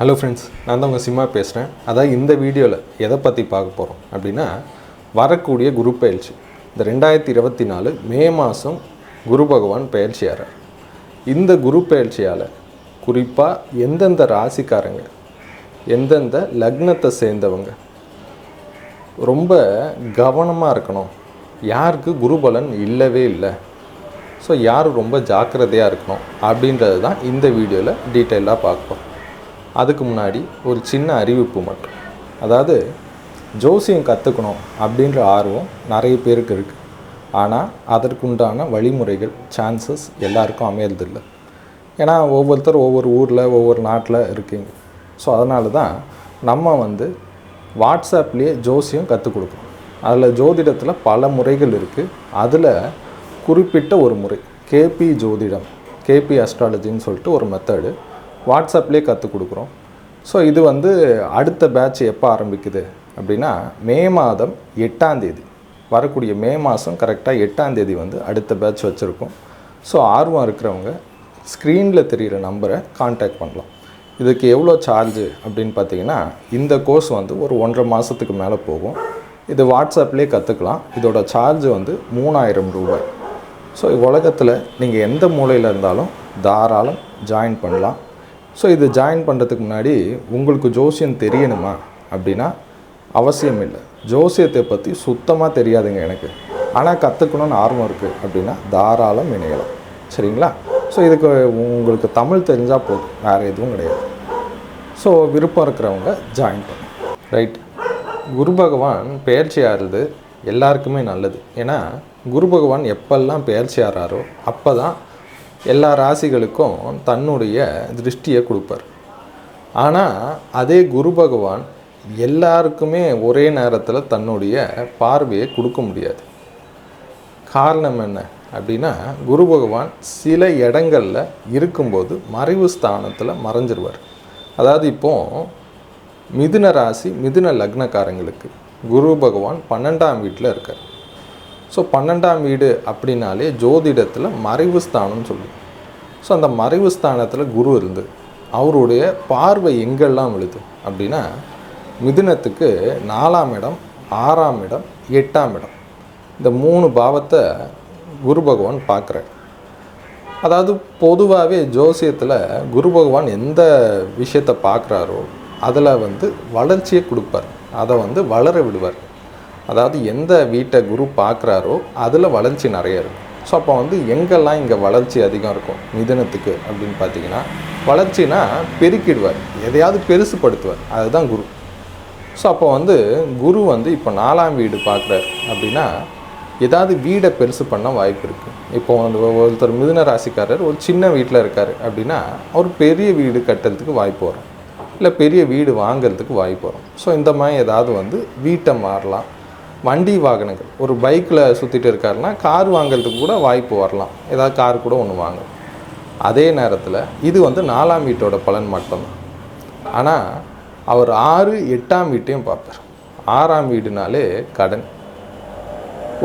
Hello friends நான் தான் உங்கள் சிம்மா பேசுகிறேன் அதான் இந்த வீடியோவில் எதை பற்றி பார்க்க போகிறோம் அப்படின்னா வரக்கூடிய குரு பயிற்சி. இந்த ரெண்டாயிரத்தி இருபத்தி நாலு மே மாதம் குரு பகவான் பயிற்சியாகிறார் இந்த குரு பயிற்சியால் குறிப்பாக எந்தெந்த ராசிக்காரங்க எந்தெந்த லக்னத்தை சேர்ந்தவங்க ரொம்ப கவனமாக இருக்கணும். யாருக்கு குருபலன் இல்லவே இல்லை. ஸோ யார் ரொம்ப ஜாக்கிரதையாக இருக்கணும் அப்படின்றது தான் இந்த வீடியோவில் டீட்டெயிலாக பார்ப்போம் அதுக்கு முன்னாடி ஒரு சின்ன அறிவிப்பு மட்டும். அதாவது ஜோசியம் கற்றுக்கணும் அப்படின்ற ஆர்வம் நிறைய பேருக்கு இருக்குது ஆனால் அதற்குண்டான வழிமுறைகள் சான்சஸ் எல்லாருக்கும் அமையறதில்லை. ஏன்னா ஒவ்வொருத்தர் ஒவ்வொரு ஊரில் ஒவ்வொரு நாட்டில் இருக்கீங்க. ஸோ அதனால தான் நம்ம வந்து வாட்ஸ்அப்லேயே ஜோசியம் கற்றுக் கொடுக்குறோம் அதில் ஜோதிடத்தில் பல முறைகள் இருக்குது அதில் குறிப்பிட்ட ஒரு முறை கேபி ஜோதிடம் கேபி அஸ்ட்ராலஜின்னு சொல்லிட்டு ஒரு மெத்தடு வாட்ஸ்அப்லேயே கற்றுக் கொடுக்குறோம். ஸோ இது வந்து அடுத்த பேட்ச் எப்போ ஆரம்பிக்குது அப்படின்னா மே மாதம் எட்டாம் தேதி. வரக்கூடிய மே மாதம் கரெக்டாக எட்டாம் தேதி வந்து அடுத்த பேட்ச் வச்சுருக்கோம். ஸோ ஆர்வம் இருக்கிறவங்க ஸ்க்ரீனில் தெரிகிற நம்பரை காண்டாக்ட் பண்ணலாம். இதுக்கு எவ்வளோ சார்ஜு அப்படின்னு பார்த்தீங்கன்னா இந்த கோர்ஸ் வந்து ஒரு ஒன்றரை மாதத்துக்கு மேலே போகும். இது வாட்ஸ்அப்லேயே கற்றுக்கலாம் இதோட சார்ஜ் வந்து மூணாயிரம் ரூபாய். ஸோ உலகத்தில் நீங்கள் எந்த மூலையில் இருந்தாலும் தாராளம் ஜாயின் பண்ணலாம். ஸோ இது ஜாயின் பண்ணுறதுக்கு முன்னாடி உங்களுக்கு ஜோசியம் தெரியணுமா அப்படின்னா அவசியம் இல்லை. ஜோசியத்தை பற்றி சுத்தமாக தெரியாதுங்க எனக்கு. ஆனால் கற்றுக்கணும்னு ஆர்வம் இருக்குது அப்படின்னா தாராளம் இணையலாம். சரிங்களா? ஸோ இதுக்கு உங்களுக்கு தமிழ் தெரிஞ்சால் போதும். வேறு எதுவும் கிடையாது. ஸோ விருப்பம் இருக்கிறவங்க ஜாயின் பண்ணும் ரைட் குரு பகவான் பெயர்ச்சி ஆறுறது எல்லாருக்குமே நல்லது. ஏன்னா குரு பகவான் எப்பெல்லாம் பெயர்ச்சி ஆறாரோ அப்போ தான் எல்லா ராசிகளுக்கும் தன்னுடைய திருஷ்டியை கொடுப்பார். ஆனால் அதே குரு பகவான் எல்லாருக்குமே ஒரே நேரத்தில் தன்னுடைய பார்வையை கொடுக்க முடியாது. காரணம் என்ன அப்படின்னா குரு பகவான் சில இடங்களில் இருக்கும்போது மறைவு ஸ்தானத்தில் மறைஞ்சிருவார். அதாவது இப்போது மிதுன ராசி மிதுன லக்னக்காரங்களுக்கு குரு பகவான் பன்னெண்டாம் வீட்டில் இருக்கார். ஸோ பன்னெண்டாம் வீடு அப்படின்னாலே ஜோதிடத்தில் மறைவு ஸ்தானம்னு சொல்லுவோம். ஸோ அந்த மறைவு ஸ்தானத்தில் குரு இருந்து அவருடைய பார்வை எங்கெல்லாம் விழுது அப்படின்னா மிதுனத்துக்கு நாலாம் இடம் ஆறாம் இடம் எட்டாம் இடம். இந்த மூணு பாவத்தை குரு பகவான் பார்க்குறார். அதாவது பொதுவாகவே ஜோசியத்தில் குரு பகவான் எந்த விஷயத்தை பார்க்குறாரோ அதில் வந்து வளர்ச்சியை கொடுப்பார். அதை வந்து வளர விடுவார். அதாவது எந்த வீட்டை குரு பார்க்குறாரோ அதில் வளர்ச்சி நிறைய இருக்கும். ஸோ அப்போ வந்து எங்கெல்லாம் இங்கே வளர்ச்சி அதிகம் இருக்கும்? மிதனத்துக்கு அப்படின்னு பார்த்தீங்கன்னா வளர்ச்சினா பெருக்கிடுவார். எதையாவது பெருசுப்படுத்துவார். அதுதான் குரு. ஸோ அப்போ வந்து குரு வந்து இப்போ நாலாம் வீடு பார்க்குறாரு அப்படின்னா ஏதாவது வீடை பெருசு பண்ண வாய்ப்பு இருக்குது இப்போ வந்து ஒருத்தர் மிதுன ராசிக்காரர் ஒரு சின்ன வீட்டில் இருக்கார் அப்படின்னா அவர் பெரிய வீடு கட்டுறதுக்கு வாய்ப்பு வரும். இல்லை பெரிய வீடு வாங்குறதுக்கு வாய்ப்பு வரும். ஸோ இந்த மாதிரி ஏதாவது வந்து வீட்டை மாறலாம். வண்டி வாகனங்கள். ஒரு பைக்கில் சுற்றிட்டு இருக்காருன்னா கார் வாங்குறதுக்கு கூட வாய்ப்பு வரலாம். ஏதாவது கார் கூட ஒன்று வாங்க. அதே நேரத்தில் இது வந்து நாலாம் வீட்டோட பலன் மட்டும்தான். ஆனால் அவர் ஆறு எட்டாம் வீட்டையும் பார்ப்பார். ஆறாம் வீடுனாலே கடன்.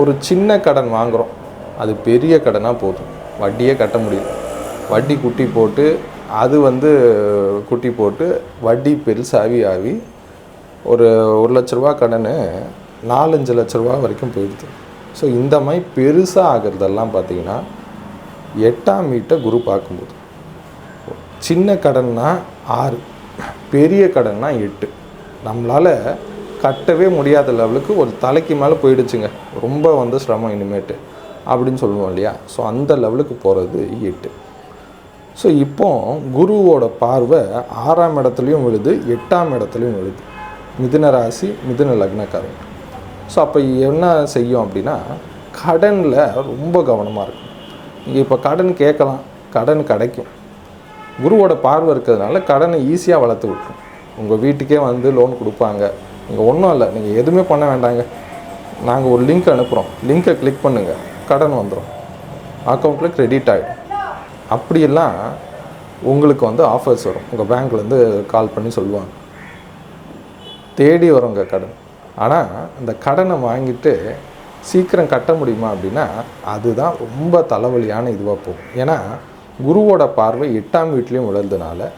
ஒரு சின்ன கடன் வாங்குகிறோம் அது பெரிய கடனாக போதும். வட்டியே கட்ட முடியும் வட்டி குட்டி போட்டு அது வந்து குட்டி போட்டு வட்டி பெருசாகி ஆவி ஒரு ஒரு லட்ச ரூபா கடன் நாலஞ்சு லட்ச ரூபா வரைக்கும் போயிடுது. ஸோ இந்த மாதிரி பெருசாக ஆகிறதெல்லாம் பார்த்தீங்கன்னா எட்டாம் வீட்டை குரு பார்க்கும்போது. சின்ன கடன்னா ஆறு பெரிய கடன்னா எட்டு. நம்மளால் கட்டவே முடியாத லெவலுக்கு ஒரு தலைக்கு மேலே போயிடுச்சுங்க. ரொம்ப வந்து சிரமம் இனிமேட்டு அப்படின்னு சொல்லுவோம் இல்லையா? ஸோ அந்த லெவலுக்கு போகிறது எட்டு. ஸோ இப்போ குருவோட பார்வை ஆறாம் இடத்துலையும் விழுது எட்டாம் இடத்துலையும் விழுது. மிதுன ராசி மிதுன லக்னக்காரங்க. ஸோ அப்போ என்ன செய்யும் அப்படின்னா கடனில் ரொம்ப கவனமாக இருக்கும் நீங்கள் இப்போ கடன் கேட்கலாம் கடன் கிடைக்கும். குருவோட பார்வை இருக்கிறதுனால கடனை ஈஸியாக வளர்த்து விட்ரும் உங்கள் வீட்டுக்கே வந்து லோன் கொடுப்பாங்க. நீங்கள் ஒன்றும் இல்லை நீங்கள் எதுவுமே பண்ண வேண்டாங்க. நாங்கள் ஒரு லிங்க் அனுப்புகிறோம் லிங்க்கை கிளிக் பண்ணுங்கள் கடன் வந்துடும் அக்கௌண்ட்டில் க்ரெடிட் ஆகிடும் அப்படியெல்லாம் உங்களுக்கு வந்து ஆஃபர்ஸ் வரும். உங்கள் பேங்க்லேருந்து கால் பண்ணி சொல்லுவாங்க. தேடி வருங்க கடன். ஆனால் அந்த கடனை வாங்கிட்டு சீக்கிரம் கட்ட முடியுமா அப்படின்னா அதுதான் ரொம்ப தலைவலியான இதுவாக போகும். ஏன்னா குருவோட பார்வை எட்டாம் வீட்லேயும் விழுறதுனால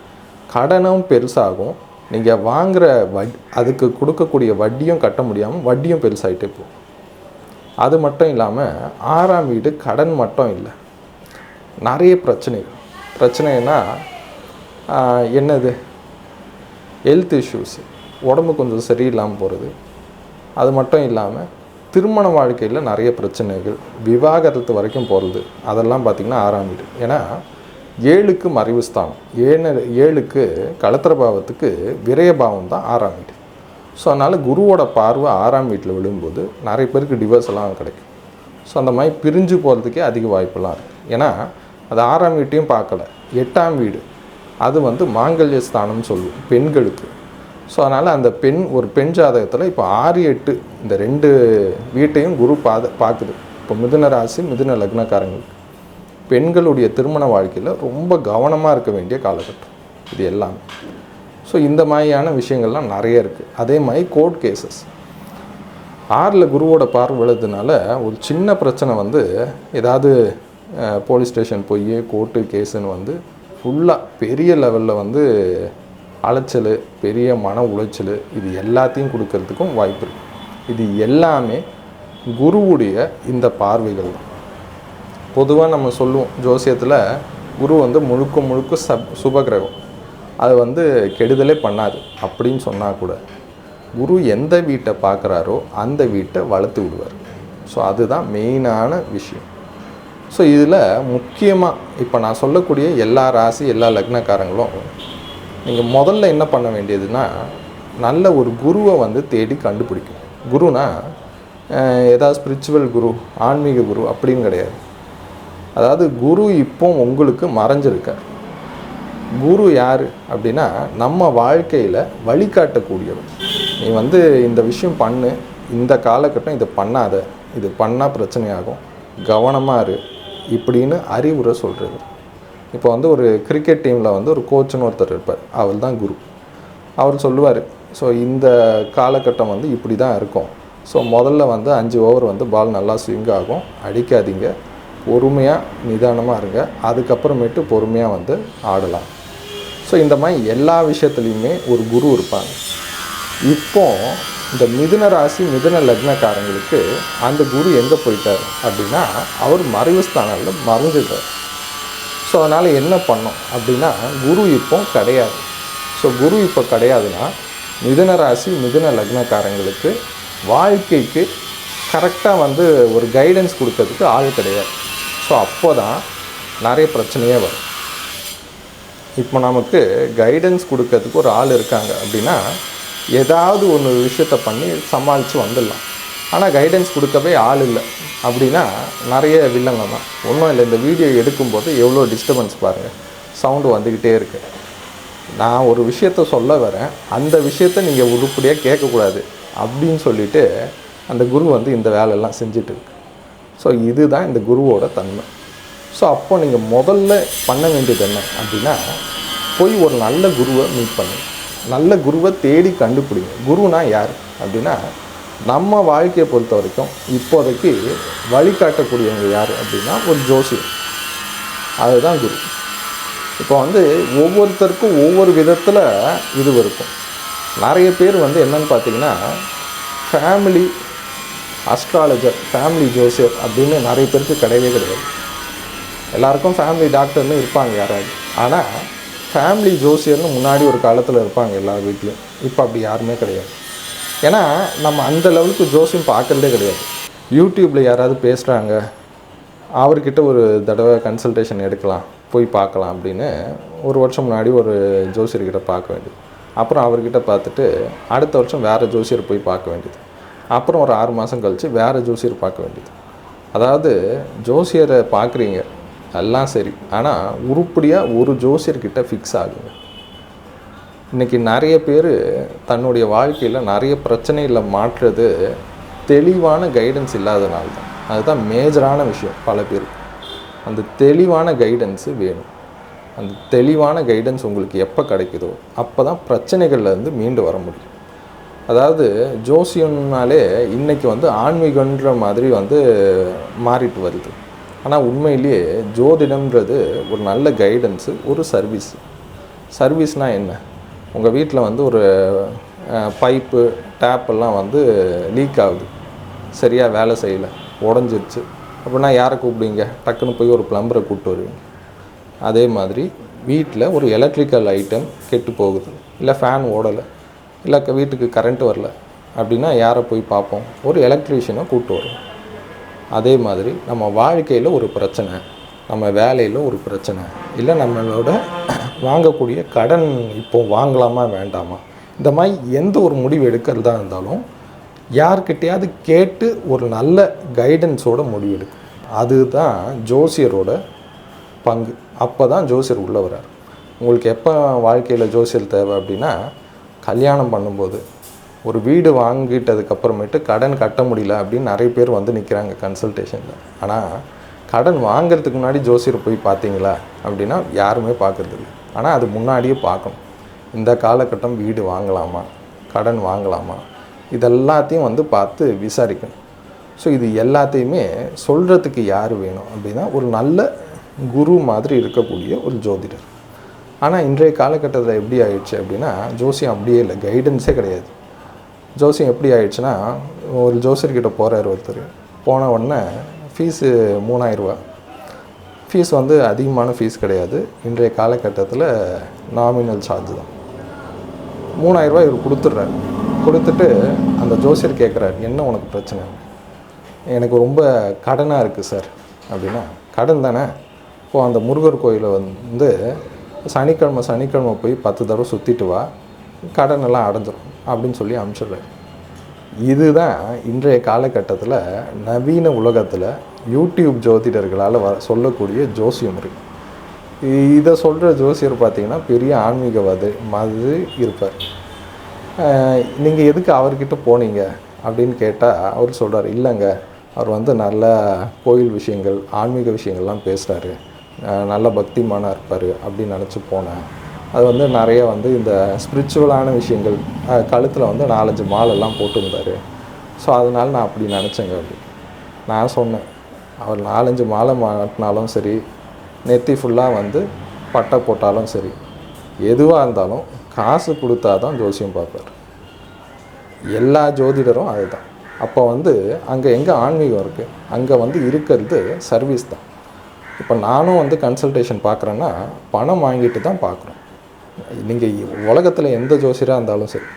கடனும் பெருசாகும். நீங்கள் வாங்குகிற வட் அதுக்கு கொடுக்கக்கூடிய வட்டியும் கட்ட முடியாமல் வட்டியும் பெருசாகிட்டே போகும். அது மட்டும் இல்லாமல் ஆறாம் வீடு கடன் மட்டும் இல்லை. நிறைய பிரச்சனைகள். பிரச்சனைனா என்னது? ஹெல்த் இஷ்யூஸ் உடம்பு கொஞ்சம் சரியில்லாமல் போகிறது அது மட்டும் இல்லாமல் திருமண வாழ்க்கையில் நிறைய பிரச்சனைகள் விவாகரத்து வரைக்கும் போகிறது அதெல்லாம் பார்த்திங்கன்னா ஆறாம் வீடு ஏன்னா ஏழுக்கு மறைவு ஸ்தானம் ஏழு ஏழுக்கு கலத்திர பாவத்துக்கு விரய பாவம் தான் ஆறாம் வீடு ஸோ அதனால் குருவோட பார்வை ஆறாம் வீட்டில் விழும்போது நிறைய பேருக்கு டிவோர்ஸ் எல்லாம் கிடைக்கும். ஸோ அந்த மாதிரி பிரிஞ்சு போகிறதுக்கே அதிக வாய்ப்பெல்லாம் இருக்குது ஏன்னா அது ஆறாம் வீட்டையும் பார்க்கல. எட்டாம் வீடு. அது வந்து மாங்கல்ய ஸ்தானம்னு சொல்லுவோம் பெண்களுக்கு. ஸோ அதனால் அந்த பெண் ஒரு பெண் ஜாதகத்தில் இப்போ ஆறு எட்டு இந்த ரெண்டு வீட்டையும் குரு பாத பார்க்குது. இப்போ மிதுன ராசி மிதுன லக்னக்காரங்களுக்கு பெண்களுடைய திருமண வாழ்க்கையில் ரொம்ப கவனமாக இருக்க வேண்டிய காலகட்டம். இது எல்லாமே. ஸோ இந்த மாதிரியான விஷயங்கள்லாம் நிறைய இருக்குது அதே மாதிரி கோர்ட் கேசஸ் ஆறில் குருவோட பார்வை ஒரு சின்ன பிரச்சனை வந்து ஏதாவது போலீஸ் ஸ்டேஷன் போய் கோர்ட்டு கேஸுன்னு வந்து ஃபுல்லாக பெரிய லெவலில் வந்து அலைச்சல் பெரிய மன உளைச்சல் இது எல்லாத்தையும் கொடுக்கறதுக்கும் வாய்ப்பு இருக்குது இது எல்லாமே குருவுடைய இந்த பார்வைகள் தான். பொதுவாக நம்ம சொல்லுவோம் ஜோசியத்தில் குரு வந்து முழுக்க முழுக்க சப் சுபகிரகம். அது வந்து கெடுதலே பண்ணாது அப்படின்னு சொன்னால் கூட குரு எந்த வீட்டை பார்க்குறாரோ அந்த வீட்டை வளர்த்து விடுவார். ஸோ அதுதான் மெயினான விஷயம். ஸோ இதில் முக்கியமாக இப்போ நான் சொல்லக்கூடிய எல்லா ராசி எல்லா லக்னக்காரங்களும் நீங்கள் முதல்ல என்ன பண்ண வேண்டியதுன்னா நல்ல ஒரு குருவை வந்து தேடி கண்டுபிடிக்கும் குருனா ஏதாவது ஸ்பிரிச்சுவல் குரு ஆன்மீக குரு அப்படின்னு கிடையாது. அதாவது குரு இப்போ உங்களுக்கு மறைஞ்சிருக்கார். குரு யார் அப்படின்னா நம்ம வாழ்க்கையில் வழிகாட்டக்கூடியவர். நீ வந்து இந்த விஷயம் பண்ணு இந்த காலகட்டம் இதை பண்ணாத. இது பண்ணால் பிரச்சனையாகும். கவனமாக இரு இப்படின்னு அறிவுரை சொல்கிறது இப்போ வந்து ஒரு கிரிக்கெட் டீமில் வந்து ஒரு கோச்சுன்னு ஒருத்தர் இருப்பார். அவர் தான் குரு. அவர் சொல்லுவார் ஸோ இந்த காலகட்டம் வந்து இப்படி தான் இருக்கும். ஸோ முதல்ல வந்து அஞ்சு ஓவர் வந்து பால் நல்லா ஸ்விங் ஆகும். அடிக்காதீங்க. பொறுமையாக நிதானமாக இருங்க. அதுக்கப்புறமேட்டு பொறுமையாக வந்து ஆடலாம். ஸோ இந்த மாதிரி எல்லா விஷயத்துலையுமே ஒரு குரு இருப்பாங்க. இப்போ இந்த மிதுன ராசி மிதுன லக்னக்காரங்களுக்கு அந்த குரு எங்கே போயிட்டார் அப்படின்னா அவர் மறைவு ஸ்தானத்தில் மறைஞ்சிட்டார் ஸோ அதனால் என்ன பண்ணோம் அப்படின்னா குரு இப்போ கிடையாது. ஸோ குரு இப்போ கிடையாதுன்னா மிதுன ராசி மிதுன லக்னக்காரங்களுக்கு வாழ்க்கைக்கு கரெக்டாக வந்து ஒரு கைடன்ஸ் கொடுக்கறதுக்கு ஆள் கிடையாது. ஸோ அப்போ தான் நிறைய பிரச்சனையே வரும். இப்போ நமக்கு கைடன்ஸ் கொடுக்கறதுக்கு ஒரு ஆள் இருக்காங்க அப்படின்னா ஏதாவது ஒன்று விஷயத்தை பண்ணி சமாளித்து வந்துடலாம். ஆனால் கைடன்ஸ் கொடுக்கவே ஆள் இல்லை. அப்படின்னா நிறைய வில்லங்க தான். ஒன்றும் இல்லை இந்த வீடியோ எடுக்கும்போது எவ்வளோ டிஸ்டர்பன்ஸ் பாருங்கள் சவுண்டு வந்துக்கிட்டே இருக்கு. நான் ஒரு விஷயத்த சொல்ல வரேன். அந்த விஷயத்த நீங்கள் உருப்படியாக கேட்கக்கூடாது அப்படின்னு சொல்லிட்டு அந்த குரு வந்து இந்த வேலையெல்லாம் செஞ்சுட்டு இருக்கு. ஸோ இதுதான் இந்த குருவோட தன்மை. ஸோ அப்போ நீங்கள் முதல்ல பண்ண வேண்டியது என்ன அப்படின்னா போய் ஒரு நல்ல குருவை மீட் பண்ணுங்க நல்ல குருவை தேடி கண்டுபிடிங்க. குருனா யார் அப்படின்னா நம்ம வாழ்க்கையை பொறுத்த வரைக்கும் இப்போதைக்கு வழிகாட்டக்கூடியவங்க யார் அப்படின்னா ஒரு ஜோசியர். அதுதான் குரு. இப்போ வந்து ஒவ்வொருத்தருக்கும் ஒவ்வொரு விதத்தில் இது இருக்கும். நிறைய பேர் வந்து என்னன்னு பார்த்தீங்கன்னா ஃபேமிலி அஸ்ட்ராலஜர் ஃபேமிலி ஜோசியர் அப்படின்னு நிறைய பேருக்கு கிடையவே கிடையாது. எல்லாருக்கும் ஃபேமிலி டாக்டர்னு இருப்பாங்க யாராவது. ஆனால் ஃபேமிலி ஜோசியர்னு முன்னாடி ஒரு காலத்தில் இருப்பாங்க எல்லா வீட்லேயும். இப்போ அப்படி யாருமே கிடையாது. ஏன்னா நம்ம அந்த லெவலுக்கு ஜோசியம் பார்க்கறதே கிடையாது. யூடியூப்பில் யாராவது பேசுகிறாங்க அவர்கிட்ட ஒரு தடவை கன்சல்டேஷன் எடுக்கலாம் போய் பார்க்கலாம் அப்படின்னு ஒரு வருஷம் முன்னாடி ஒரு ஜோசியர்கிட்ட பார்க்க வேண்டியது. அப்புறம் அவர்கிட்ட பார்த்துட்டு அடுத்த வருஷம் வேறு ஜோசியர் போய் பார்க்க வேண்டியது. அப்புறம் ஒரு ஆறு மாதம் கழித்து வேறு ஜோசியர் பார்க்க வேண்டியது. அதாவது ஜோசியரை பார்க்குறீங்க எல்லாம் சரி. ஆனால் உருப்படியாக ஒரு ஜோசியர்கிட்ட ஃபிக்ஸ் ஆகுங்க. இன்றைக்கி நிறைய பேர் தன்னுடைய வாழ்க்கையில் நிறைய பிரச்சனைகளை மாற்றுறது தெளிவான கைடன்ஸ் இல்லாதனால தான். அதுதான் மேஜரான விஷயம் பல பேர் அந்த தெளிவான கைடன்ஸு வேணும். அந்த தெளிவான கைடன்ஸ் உங்களுக்கு எப்போ கிடைக்குதோ அப்போ தான் பிரச்சனைகள்லேருந்து மீண்டு வர முடியும். அதாவது ஜோசியம்னாலே இன்றைக்கி வந்து ஆன்மீகன்ற மாதிரி வந்து மாறிட்டு வருது. ஆனால் உண்மையிலேயே ஜோதிடம்ன்றது ஒரு நல்ல கைடன்ஸு ஒரு சர்வீஸ் சர்வீஸ்னால் என்ன? உங்கள் வீட்டில் வந்து ஒரு பைப்பு டேப்பெல்லாம் வந்து லீக் ஆகுது. சரியாக வேலை செய்யலை. உடஞ்சிருச்சு. அப்படின்னா யாரை கூப்பிடுவீங்க? டக்குன்னு போய் ஒரு ப்ளம்பரை கூப்பிட்டு வருவீங்க. அதே மாதிரி வீட்டில் ஒரு எலக்ட்ரிக்கல் ஐட்டம் கெட்டு போகுது. இல்லை ஃபேன் ஓடலை. இல்லை க- வீட்டுக்கு கரண்ட் வரல. அப்படின்னா யாரை போய் பார்ப்போம்? ஒரு எலக்ட்ரீஷியனை கூப்பிட்டு வருவோம். அதே மாதிரி நம்ம வாழ்க்கையில் ஒரு பிரச்சனை. நம்ம வேலையில் ஒரு பிரச்சனை. இல்லை நம்மளோட வாங்கக்கூடிய கடன் இப்போ வாங்கலாமா வேண்டாமா? இந்த மாதிரி எந்த ஒரு முடிவு எடுக்கிறதா இருந்தாலும் யார்கிட்டையாவது கேட்டு ஒரு நல்ல கைடன்ஸோட முடிவு எடுக்கும் அதுதான் ஜோசியரோட பங்கு. அப்போ தான் ஜோசியர் உள்ளே வரார் உங்களுக்கு எப்போ வாழ்க்கையில் ஜோசியர் தேவை அப்படின்னா கல்யாணம் பண்ணும்போது ஒரு வீடு வாங்கிட்டதுக்கப்புறமேட்டு கடன் கட்ட முடியல அப்படின்னு நிறைய பேர் வந்து நிற்கிறாங்க கன்சல்டேஷனில் ஆனால் கடன் வாங்குறதுக்கு முன்னாடி ஜோசியர் போய் பார்த்தீங்களா அப்படின்னா யாருமே பார்க்கறதில்ல. ஆனால் அது முன்னாடியே பார்க்கணும். இந்த காலகட்டம் வீடு வாங்கலாமா? கடன் வாங்கலாமா? இதெல்லாத்தையும் வந்து பார்த்து விசாரிக்கணும். ஸோ இது எல்லாத்தையுமே சொல்கிறதுக்கு யார் வேணும் அப்படின்னா ஒரு நல்ல குரு மாதிரி இருக்கக்கூடிய ஒரு ஜோதிடர். ஆனால் இன்றைய காலகட்டத்தில் எப்படி ஆயிடுச்சு அப்படின்னா ஜோசியம் அப்படியே இல்லை. கைடன்ஸே கிடையாது. ஜோசியம் எப்படி ஆயிடுச்சுன்னா ஒரு ஜோசியர்கிட்ட போகிறார் ஒருத்தர். போன உடனே ஃபீஸு மூணாயிரரூவா ஃபீஸ் வந்து அதிகமான ஃபீஸ் கிடையாது. இன்றைய காலகட்டத்தில் நாமினல் சார்ஜ் தான். மூணாயிரரூவா இவர் கொடுத்துட்றாரு. கொடுத்துட்டு அந்த ஜோசியர் கேட்குறாரு என்ன உனக்கு பிரச்சனை? எனக்கு ரொம்ப கடனாக இருக்குது சார். அப்படின்னா கடன் தானே? இப்போது அந்த முருகர் கோயிலை வந்து சனிக்கிழமை சனிக்கிழமை போய் பத்து தடவை சுற்றிட்டு வா. கடனெல்லாம் அடைஞ்சிடும் அடைஞ்சிரும். அப்படின்னு சொல்லி அனுப்பிச்சிடுறாரு. இதுதான் இன்றைய காலகட்டத்தில் நவீன உலகத்தில் யூடியூப் ஜோதிடர்களால் வ சொல்லக்கூடிய ஜோசியம் முறை இதை சொல்கிற ஜோசியர் பார்த்திங்கன்னா பெரிய ஆன்மீகவாதி மாதிரி இருப்பார். நீங்கள் எதுக்கு அவர்கிட்ட போனீங்க அப்படின்னு கேட்டால் அவர் சொல்கிறார் இல்லைங்க அவர் வந்து நல்ல கோயில் விஷயங்கள் ஆன்மீக விஷயங்கள்லாம் பேசுகிறாரு நல்ல பக்திமானாக இருப்பார் அப்படின்னு நினச்சி போனேன். அது வந்து நிறைய வந்து இந்த ஸ்பிரிச்சுவலான விஷயங்கள் கழுத்தில் வந்து நாலஞ்சு மாலெல்லாம் போட்டிருந்தாரு. ஸோ அதனால் நான் அப்படி நினச்சேங்க அப்படி நான் சொன்னேன் அவர் நாலஞ்சு மாலை மாட்டினாலும் சரி நெத்தி ஃபுல்லாக வந்து பட்டை போட்டாலும் சரி எதுவாக இருந்தாலும் காசு கொடுத்தா தான் ஜோசியம் பார்ப்பார். எல்லா ஜோதிடரும் அதுதான். அப்போ வந்து அங்கே எங்கே ஆன்மீகம் இருக்குது அங்கே வந்து இருக்கிறது சர்வீஸ் தான். இப்போ நானும் வந்து கன்சல்டேஷன் பார்க்குறேன்னா பணம் வாங்கிட்டு தான் பார்க்குறோம். நீங்கள் உலகத்தில் எந்த ஜோசியராக இருந்தாலும் சரி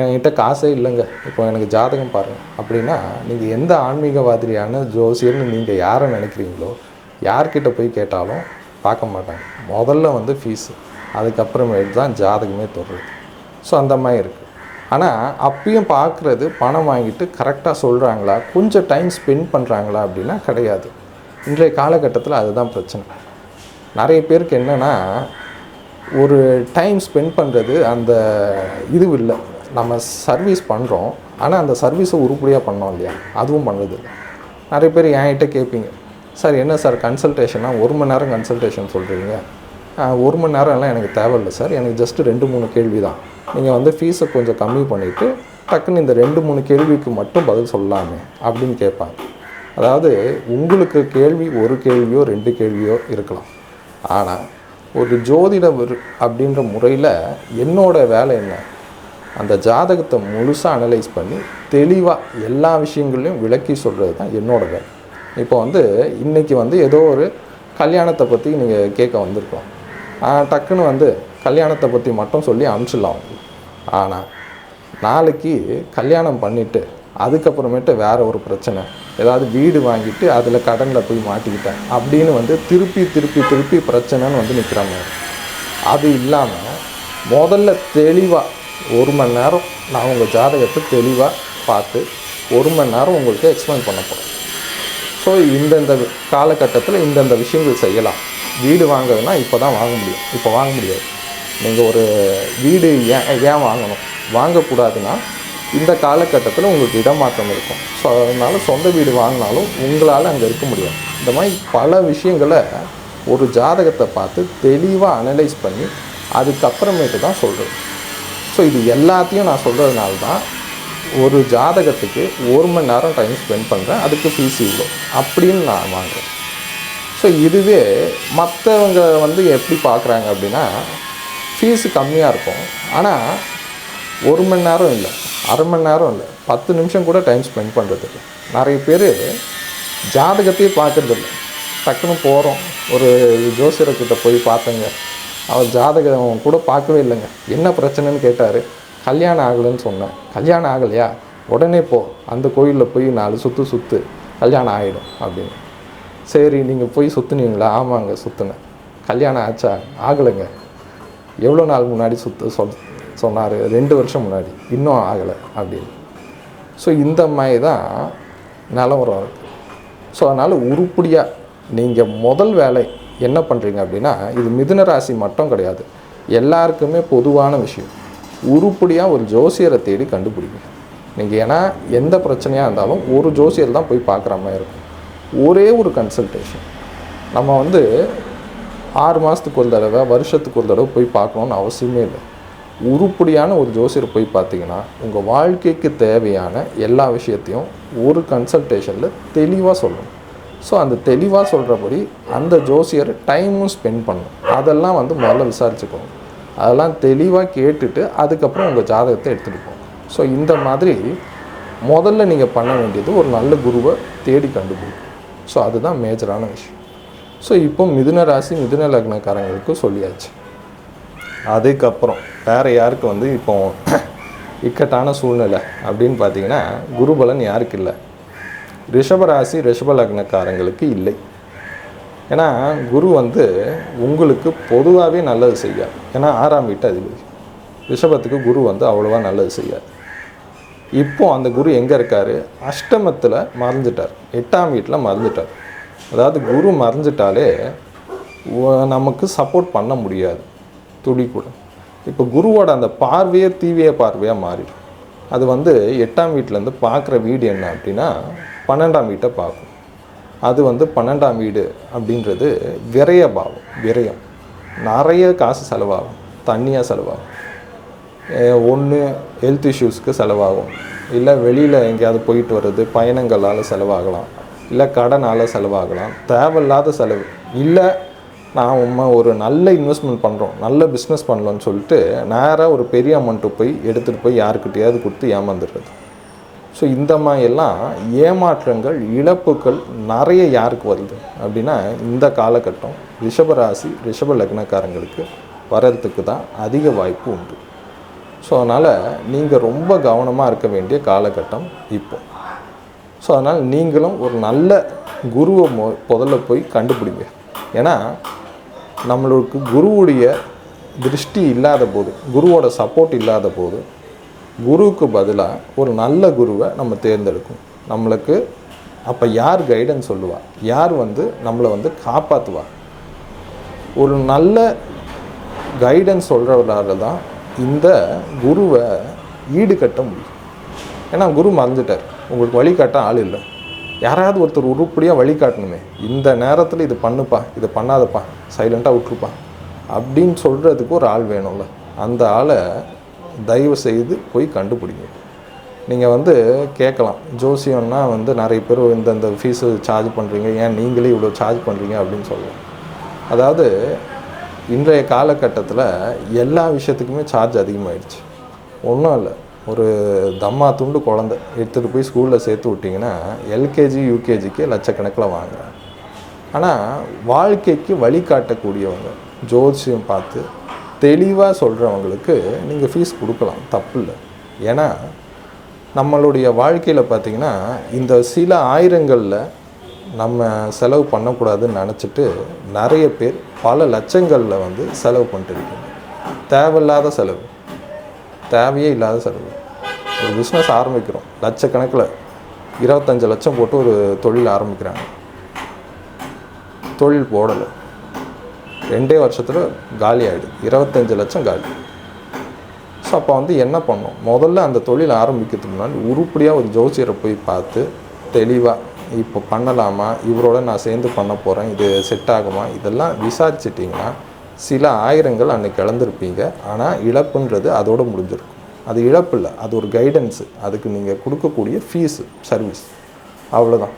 என்கிட்ட காசே இல்லைங்க. இப்போ எனக்கு ஜாதகம் பாருங்கள் அப்படின்னா நீங்கள் எந்த ஆன்மீகவாதிரியான ஜோசியர்னு நீங்கள் யாரை நினைக்கிறீங்களோ யார்கிட்ட போய் கேட்டாலும் பார்க்க மாட்டாங்க. முதல்ல வந்து ஃபீஸு அதுக்கப்புறமேட்டு தான் ஜாதகமே தொடுறது. ஸோ அந்த மாதிரி இருக்குது ஆனால் அப்பயும் பார்க்குறது பணம் வாங்கிட்டு கரெக்டாக சொல்கிறாங்களா கொஞ்சம் டைம் ஸ்பெண்ட் பண்ணுறாங்களா அப்படின்னா கிடையாது. இன்றைய காலகட்டத்தில் அதுதான் பிரச்சனை. நிறைய பேருக்கு என்னென்னா ஒரு டைம் ஸ்பெண்ட் பண்ணுறது அந்த இது இல்லை. நம்ம சர்வீஸ் பண்ணுறோம் ஆனால் அந்த சர்வீஸை உருப்படியாக பண்ணோம் இல்லையா? அதுவும் பண்ணுறது இல்லை நிறைய பேர் என்கிட்ட கேட்பீங்க. சார் என்ன சார் கன்சல்டேஷனாக ஒரு மணி நேரம் கன்சல்டேஷன் சொல்கிறீங்க ஒரு மணி நேரம்லாம் எனக்கு தேவையில்லை சார். எனக்கு ஜஸ்ட்டு ரெண்டு மூணு கேள்வி தான். நீங்கள் வந்து ஃபீஸை கொஞ்சம் கம்மி பண்ணிவிட்டு டக்குன்னு இந்த ரெண்டு மூணு கேள்விக்கு மட்டும் பதில் சொல்லலாமே அப்படின்னு கேட்பாங்க. அதாவது உங்களுக்கு கேள்வி ஒரு கேள்வியோ ரெண்டு கேள்வியோ இருக்கலாம். ஆனால் ஒரு ஜோதிடர் அப்படின்ற முறையில் என்னோட வேலை என்ன? அந்த ஜாதகத்தை முழுசாக அனலைஸ் பண்ணி தெளிவாக எல்லா விஷயங்களையும் விளக்கி சொல்கிறது தான் என்னோடய வேலை. இப்போ வந்து இன்றைக்கி வந்து ஏதோ ஒரு கல்யாணத்தை பற்றி நீங்கள் கேட்க வந்திருக்கோம். டக்குன்னு வந்து கல்யாணத்தை பற்றி மட்டும் சொல்லி அனுப்பிச்சிடலாம் ஆனால் நாளைக்கு கல்யாணம் பண்ணிவிட்டு அதுக்கப்புறமேட்டு வேறு ஒரு பிரச்சனை. ஏதாவது வீடு வாங்கிட்டு அதில் கடனில் போய் மாட்டிக்கிட்டேன். அப்படின்னு வந்து திருப்பி திருப்பி திருப்பி பிரச்சனைன்னு வந்து நிற்கிறாங்க அது இல்லாமல் முதல்ல தெளிவாக ஒரு மணி நேரம் நான் உங்கள் ஜாதகத்தை தெளிவாக பார்த்து ஒரு மணி நேரம் உங்களுக்கு எக்ஸ்பிளைன் பண்ண போகிறேன் ஸோ இந்தந்த காலகட்டத்தில் இந்தந்த விஷயங்கள் செய்யலாம். வீடு வாங்குறதுனா இப்போ தான் வாங்க முடியும். இப்போ வாங்க முடியாது. நீங்கள் ஒரு வீடு ஏன் ஏன் வாங்கணும்? வாங்கக்கூடாதுன்னா இந்த காலகட்டத்தில் உங்களுக்கு இடமாற்றம் இருக்கும். ஸோ அதனால் சொந்த வீடு வாங்கினாலும் உங்களால் அங்கே இருக்க முடியாது. இந்த மாதிரி பல விஷயங்களை ஒரு ஜாதகத்தை பார்த்து தெளிவாக அனலைஸ் பண்ணி அதுக்கப்புறமேட்டு தான் சொல்கிறது ஸோ இது எல்லாத்தையும் நான் சொல்கிறதுனால தான் ஒரு ஜாதகத்துக்கு ஒரு மணி நேரம் டைம் ஸ்பெண்ட் பண்ணுறேன் அதுக்கு ஃபீஸ் இவ்வளோ அப்படின்னு நான் வாங்குறேன். ஸோ இதுவே மற்றவங்க வந்து எப்படி பார்க்குறாங்க அப்படின்னா ஃபீஸு கம்மியாக இருக்கும். ஆனால் ஒரு மணி நேரம் இல்லை அரை மணி நேரம் இல்லை பத்து நிமிஷம் கூட டைம் ஸ்பெண்ட் பண்ணுறதுக்கு நிறைய பேர் ஜாதகத்தையே பார்க்குறதில்ல டக்குன்னு போகிறோம் ஒரு ஜோசியர்கிட்ட போய் பார்த்தங்க. அவர் ஜாதகம் கூட பார்க்கவே இல்லைங்க. என்ன பிரச்சனைன்னு கேட்டார். கல்யாணம் ஆகலைன்னு சொன்னேன். கல்யாணம் ஆகலையா? உடனே போ. அந்த கோயிலில் போய் நாலு சுற்று சுற்று கல்யாணம் ஆகிடும் அப்படின்னு. சரி நீங்கள் போய் சுற்றுனீங்களா ஆமாங்க சுற்றுனேன் கல்யாணம் ஆச்சா? ஆகலைங்க. எவ்வளோ நாள் முன்னாடி சுற்று சொல் சொன்னார் ரெண்டு வருஷம் முன்னாடி. இன்னும் ஆகலை அப்படின்னு. ஸோ இந்த மாதிரி தான் நிலவரம் இருக்குது ஸோ அதனால் உருப்படியாக நீங்கள் முதல் வேலை என்ன பண்ணுறீங்க அப்படின்னா இது மிதுன ராசி மட்டும் கிடையாது. எல்லாருக்குமே பொதுவான விஷயம். உருப்படியாக ஒரு ஜோசியரை தேடி கண்டுபிடிங்க. நீங்கள் ஏன்னா எந்த பிரச்சனையாக இருந்தாலும் ஒரு ஜோசியர் தான் போய் பார்க்குற மாதிரி இருக்கும். ஒரே ஒரு கன்சல்டேஷன் நம்ம வந்து ஆறு மாதத்துக்கு ஒரு தடவை வருஷத்துக்கு ஒரு தடவை போய் பார்க்கணுன்னு அவசியமே இல்லை. உருப்படியான ஒரு ஜோசியர் போய் பார்த்தீங்கன்னா உங்கள் வாழ்க்கைக்கு தேவையான எல்லா விஷயத்தையும் ஒரு கன்சல்டேஷனில் தெளிவாக சொல்லணும். ஸோ அந்த தெளிவாக சொல்கிறபடி அந்த ஜோசியர் டைமும் ஸ்பெண்ட் பண்ணணும். அதெல்லாம் வந்து முதல்ல விசாரிச்சுக்கணும் அதெல்லாம் தெளிவாக கேட்டுட்டு அதுக்கப்புறம் உங்கள் ஜாதகத்தை எடுத்துகிட்டு போங்க. ஸோ இந்த மாதிரி முதல்ல நீங்கள் பண்ண வேண்டியது ஒரு நல்ல குருவை தேடி கண்டுபிடிக்கும் ஸோ அதுதான் மேஜரான விஷயம். ஸோ இப்போ மிதுன ராசி மிதுன லக்னக்காரங்களுக்கு சொல்லியாச்சு. அதுக்கப்புறம் வேறு யாருக்கு வந்து இப்போ இக்கட்டான சூழ்நிலை அப்படின்னு பார்த்தீங்கன்னா குருபலன் யாருக்கு இல்லை? ரிஷபராசி ரிஷப லக்னக்காரங்களுக்கு இல்லை. ஏன்னா குரு வந்து உங்களுக்கு பொதுவாகவே நல்லது செய்யாது ஏன்னா ஆறாம் வீட்டு அதிபதி. ரிஷபத்துக்கு குரு வந்து அவ்வளோவா நல்லது செய்யாது. இப்போ அந்த குரு எங்கே இருக்கார்? அஷ்டமத்தில் மறந்துட்டார் எட்டாம் வீட்டில் மறந்துட்டார் அதாவது குரு மறைஞ்சிட்டாலே நமக்கு சப்போர்ட் பண்ண முடியாது. துளி கூட இப்போ குருவோட அந்த பார்வையே தீவிய பார்வையாக மாறிடும். அது வந்து எட்டாம் வீட்டிலேருந்து பார்க்குற வீடு என்ன அப்படின்னா பன்னெண்டாம் வீட்டை பார்க்கும். அது வந்து பன்னெண்டாம் வீடு அப்படின்றது விரய பாவம் விரயம். நிறைய காசு செலவாகும் தண்ணியாக செலவாகும். ஒன்று ஹெல்த் இஷ்யூஸ்க்கு செலவாகும். இல்லை வெளியில் எங்கேயாவது போயிட்டு வர்றது பயணங்களால் செலவாகலாம். இல்லை கடனால் செலவாகலாம். தேவையில்லாத செலவு. இல்லை நான் உண்மை ஒரு நல்ல இன்வெஸ்ட்மெண்ட் பண்ணுறோம் நல்ல பிஸ்னஸ் பண்ணலாம்னு சொல்லிட்டு நேராக ஒரு பெரிய அமௌண்ட்டு போய் எடுத்துகிட்டு போய் யாருக்கிட்டையாவது கொடுத்து ஏமாந்துடுறது. ஸோ இந்த மாதிரி எல்லாம் ஏமாற்றங்கள் இழப்புகள் நிறைய யாருக்கு வருது? அப்படின்னா இந்த காலகட்டம் ரிஷபராசி ரிஷப லக்னக்காரங்களுக்கு வர்றதுக்கு தான் அதிக வாய்ப்பு உண்டு. ஸோ அதனால் நீங்கள் ரொம்ப கவனமாக இருக்க வேண்டிய காலகட்டம் இப்போ. ஸோ அதனால் நீங்களும் ஒரு நல்ல குருவை மொ முதல்ல போய் கண்டுபிடிங்க. ஏன்னா நம்மளுக்கு குருவுடைய திருஷ்டி இல்லாத போது குருவோட சப்போர்ட் இல்லாத போது குருவுக்கு பதிலாக ஒரு நல்ல குருவை நம்ம தேர்ந்தெடுக்கும். நம்மளுக்கு அப்போ யார் கைடன்ஸ் சொல்லுவா? யார் வந்து நம்மளை வந்து காப்பாற்றுவா ஒரு நல்ல கைடன்ஸ் சொல்கிறவரால தான் இந்த குருவை ஈடுகட்ட முடியும். ஏன்னா குரு மறந்துட்டார். உங்களுக்கு வழிகாட்ட ஆள் இல்லை. யாராவது ஒருத்தர் உருப்படியாக வழிகாட்டணுமே இந்த நேரத்தில் இது பண்ணுப்பா இது பண்ணாதப்பா சைலண்ட்டாக விட்ருப்பா அப்படின்னு சொல்கிறதுக்கு ஒரு ஆள் வேணும்ல. அந்த ஆளை தயவு செய்து போய் கண்டுபிடிங்க. நீங்கள் வந்து கேட்கலாம். ஜோசியம்னா வந்து நிறைய பேர் இந்த இந்த ஃபீஸு சார்ஜ் பண்ணுறீங்க ஏன் நீங்களே இவ்வளோ சார்ஜ் பண்ணுறீங்க அப்படின்னு சொல்லலாம் அதாவது இன்றைய காலகட்டத்தில் எல்லா விஷயத்துக்குமே சார்ஜ் அதிகமாகிடுச்சு ஒன்றும் இல்லை. ஒரு தம்மா துண்டு குழந்த எடுத்துகிட்டு போய் ஸ்கூலில் சேர்த்து விட்டிங்கன்னா எல்கேஜி யூகேஜிக்கு லட்சக்கணக்கில் வாங்குறாங்க. ஆனால் வாழ்க்கைக்கு வழிகாட்டக்கூடியவங்க ஜோதிஷியம் பார்த்து தெளிவாக சொல்கிறவங்களுக்கு நீங்கள் ஃபீஸ் கொடுக்கலாம் தப்பு இல்லை. ஏன்னா நம்மளுடைய வாழ்க்கையில் பார்த்திங்கன்னா இந்த சில ஆயிரங்களில் நம்ம செலவு பண்ணக்கூடாதுன்னு நினச்சிட்டு நிறைய பேர் பல லட்சங்களில் வந்து செலவு பண்ணிட்டு இருக்காங்க. தேவையில்லாத செலவு. தேவையே இல்லாத செலவு. ஒரு பிஸ்னஸ் ஆரம்பிக்கிறோம். லட்சக்கணக்கில் இருபத்தஞ்சு லட்சம் போட்டு ஒரு தொழில் ஆரம்பிக்கிறாங்க. தொழில் போடலை. ரெண்டே வருஷத்தில் காலி ஆகிடுது இருபத்தஞ்சு லட்சம் காலி. ஸோ அப்போ வந்து என்ன பண்ணோம்? முதல்ல அந்த தொழில் ஆரம்பிக்கிறதுக்கு முன்னாடி உருப்படியாக ஒரு ஜோசியரை போய் பார்த்து தெளிவாக இப்போ பண்ணலாமா? இவரோட நான் சேர்ந்து பண்ண போகிறேன் இது செட் ஆகுமா? இதெல்லாம் விசாரிச்சிட்டிங்கன்னா சில ஆயிரங்கள் அன்னைக்கு இழந்திருப்பீங்க ஆனால் இழப்புன்றது அதோடு முடிஞ்சிருக்கும். அது இழப்பு இல்லை. அது ஒரு கைடன்ஸு அதுக்கு நீங்கள் கொடுக்கக்கூடிய ஃபீஸு சர்வீஸ் அவ்வளோதான்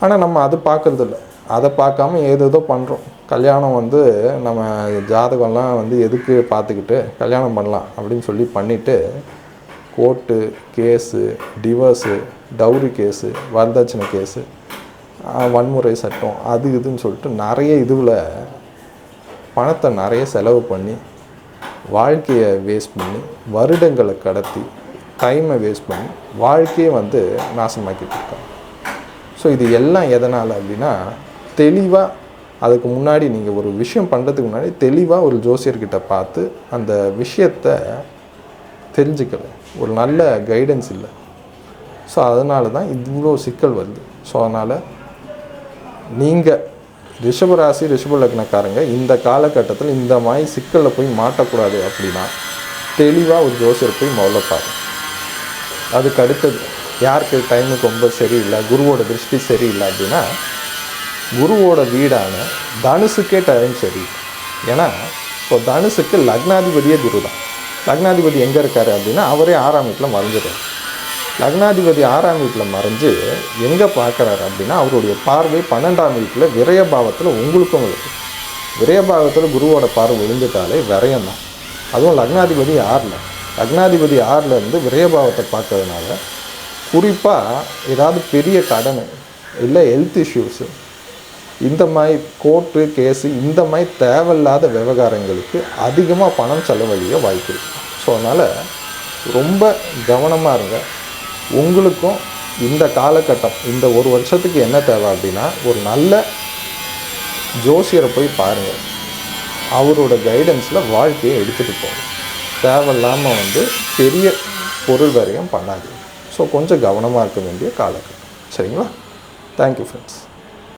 ஆனால் நம்ம அது பார்க்குறதில்ல அதை பார்க்காம ஏதேதோ பண்ணுறோம் கல்யாணம் வந்து நம்ம ஜாதகம்லாம் வந்து எதுக்கு பார்த்துக்கிட்டு கல்யாணம் பண்ணலாம் அப்படின்னு சொல்லி பண்ணிவிட்டு court case divorce dowry case வரதட்சணை கேஸு வன்முறை சட்டம் அது இதுன்னு சொல்லிட்டு நிறைய இதுவில் பணத்தை நிறைய செலவு பண்ணி வாழ்க்கையை வேஸ்ட் பண்ணி வருடங்களை கடத்தி டைமை வேஸ்ட் பண்ணி வாழ்க்கையை வந்து நாசமாக்கிட்டு இருக்காங்க ஸோ இது எல்லாம் எதனால் அப்படின்னா தெளிவாக அதுக்கு முன்னாடி நீங்கள் ஒரு விஷயம் பண்ணுறதுக்கு முன்னாடி தெளிவாக ஒரு ஜோசியர்கிட்ட பார்த்து அந்த விஷயத்தை தெரிஞ்சுக்கல ஒரு நல்ல கைடன்ஸ் இல்லை. ஸோ அதனால தான் இவ்வளோ சிக்கல் வருது. ஸோ அதனால் நீங்கள் ரிஷபராசி ரிஷப லக்னக்காரங்க இந்த காலகட்டத்தில் இந்த மாதிரி சிக்கலில் போய் மாட்டக்கூடாது அப்படின்னா தெளிவாக ஒரு ஜோசியர் போய் முதல்ல அதுக்கு அடுத்தது யாருக்கு டைமுக்கு ரொம்ப சரியில்லை குருவோட திருஷ்டி சரியில்லை அப்படின்னா குருவோட வீடான தனுசுக்கே டைம் சரி. ஏன்னா இப்போ தனுசுக்கு லக்னாதிபதியே குரு தான் லக்னாதிபதி எங்கே இருக்காரு அப்படின்னா அவரே ஆறாம் வீட்டில் மறைஞ்சிடுறார் லக்னாதிபதி ஆறாம் வீட்டில் மறைஞ்சு எங்கே பார்க்குறாரு அப்படின்னா அவருடைய பார்வை பன்னெண்டாம் வீட்டில் விரயபாவத்தில் உங்களுக்கும் இருக்கு. விரயபாவத்தில் குருவோட பார்வை விழுந்துட்டாலே விரயம் தான். அதுவும் லக்னாதிபதி ஆறில். லக்னாதிபதி ஆறில் இருந்து விரயபாவத்தை பார்க்கறதுனால குறிப்பாக ஏதாவது பெரிய கடன் இல்லை ஹெல்த் இஷ்யூஸு இந்த மாதிரி கோர்ட்டு கேஸு இந்த மாதிரி தேவையில்லாத விவகாரங்களுக்கு அதிகமாக பணம் செலவழிய வாய்ப்பு இருக்கு. ஸோ அதனால் ரொம்ப கவனமாக இருங்க. உங்களுக்கும் இந்த காலகட்டம் இந்த ஒரு வருஷத்துக்கு என்ன தேவை அப்படின்னா ஒரு நல்ல ஜோசியரை போய் பாருங்கள் அவரோட கைடன்ஸில் வாழ்க்கையை எடுத்துகிட்டு போங்க. தேவையில்லாமல் வந்து பெரிய பொருள் வரையும் பண்ணாது ஸோ கொஞ்சம் கவனமாக இருக்க வேண்டிய காலகட்டம். சரிங்களா? Thank you friends